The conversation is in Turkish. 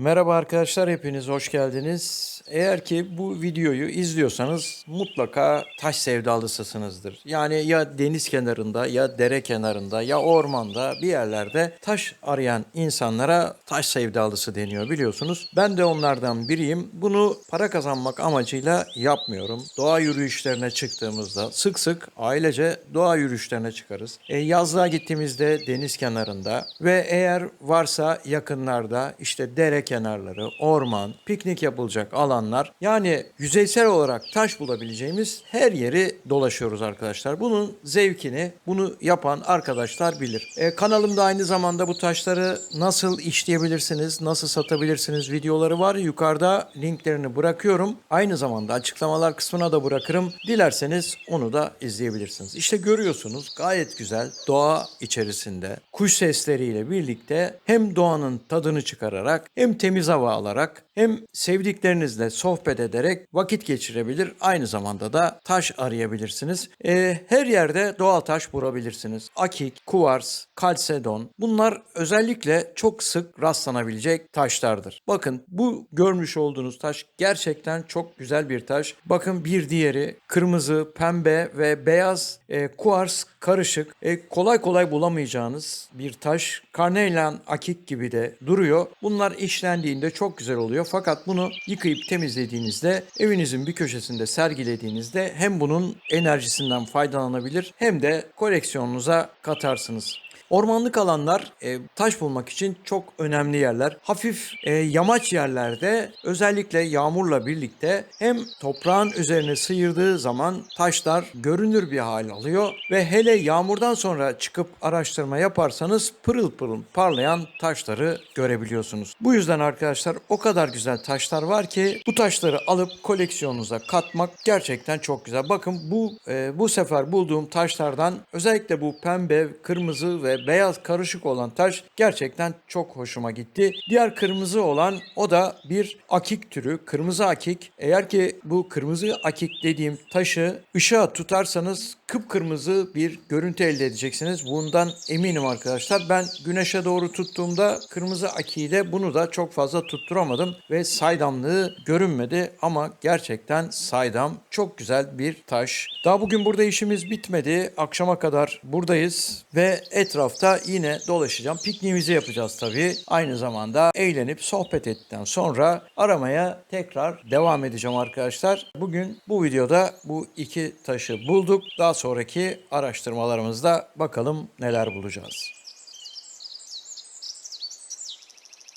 Merhaba arkadaşlar hepiniz hoş geldiniz. Eğer ki bu videoyu izliyorsanız mutlaka taş sevdalısısınızdır. Yani ya deniz kenarında ya dere kenarında ya ormanda bir yerlerde taş arayan insanlara taş sevdalısı deniyor biliyorsunuz. Ben de onlardan biriyim. Bunu para kazanmak amacıyla yapmıyorum. Doğa yürüyüşlerine çıktığımızda sık sık ailece doğa yürüyüşlerine çıkarız. E, yazlığa gittiğimizde deniz kenarında ve eğer varsa yakınlarda işte dere kenarları, orman, piknik yapılacak alanlar yani yüzeysel olarak taş bulabileceğimiz her yeri dolaşıyoruz arkadaşlar. Bunun zevkini bunu yapan arkadaşlar bilir. E, kanalımda aynı zamanda bu taşları nasıl işleyebilirsiniz, nasıl satabilirsiniz videoları var. Yukarıda linklerini bırakıyorum. Aynı zamanda açıklamalar kısmına da bırakırım. Dilerseniz onu da izleyebilirsiniz. İşte görüyorsunuz gayet güzel doğa içerisinde kuş sesleriyle birlikte hem doğanın tadını çıkararak hem temiz hava alarak hem sevdiklerinizle sohbet ederek vakit geçirebilir. Aynı zamanda da taş arayabilirsiniz. Ee, her yerde doğal taş bulabilirsiniz. Akik, kuvars, kalsedon bunlar özellikle çok sık rastlanabilecek taşlardır. Bakın bu görmüş olduğunuz taş gerçekten çok güzel bir taş. Bakın bir diğeri kırmızı, pembe ve beyaz e, kuvars karışık. E, kolay kolay bulamayacağınız bir taş. Karneylan akik gibi de duruyor. Bunlar işlendiğinde çok güzel oluyor. Fakat bunu yıkayıp temizlediğinizde evinizin bir köşesinde sergilediğinizde hem bunun enerjisinden faydalanabilir hem de koleksiyonunuza katarsınız. Ormanlık alanlar e, taş bulmak için çok önemli yerler. Hafif e, yamaç yerlerde özellikle yağmurla birlikte hem toprağın üzerine sıyırdığı zaman taşlar görünür bir hal alıyor ve hele yağmurdan sonra çıkıp araştırma yaparsanız pırıl pırıl parlayan taşları görebiliyorsunuz. Bu yüzden arkadaşlar o kadar güzel taşlar var ki bu taşları alıp koleksiyonunuza katmak gerçekten çok güzel. Bakın bu e, bu sefer bulduğum taşlardan özellikle bu pembe, kırmızı ve beyaz karışık olan taş gerçekten çok hoşuma gitti. Diğer kırmızı olan o da bir akik türü. Kırmızı akik. Eğer ki bu kırmızı akik dediğim taşı ışığa tutarsanız kıpkırmızı bir görüntü elde edeceksiniz. Bundan eminim arkadaşlar. Ben güneşe doğru tuttuğumda kırmızı akiyle bunu da çok fazla tutturamadım ve saydamlığı görünmedi ama gerçekten saydam çok güzel bir taş. Daha bugün burada işimiz bitmedi. Akşama kadar buradayız ve etrafta yine dolaşacağım. Pikniğimizi yapacağız tabii. Aynı zamanda eğlenip sohbet ettikten sonra aramaya tekrar devam edeceğim arkadaşlar. Bugün bu videoda bu iki taşı bulduk. Daha sonraki araştırmalarımızda bakalım neler bulacağız.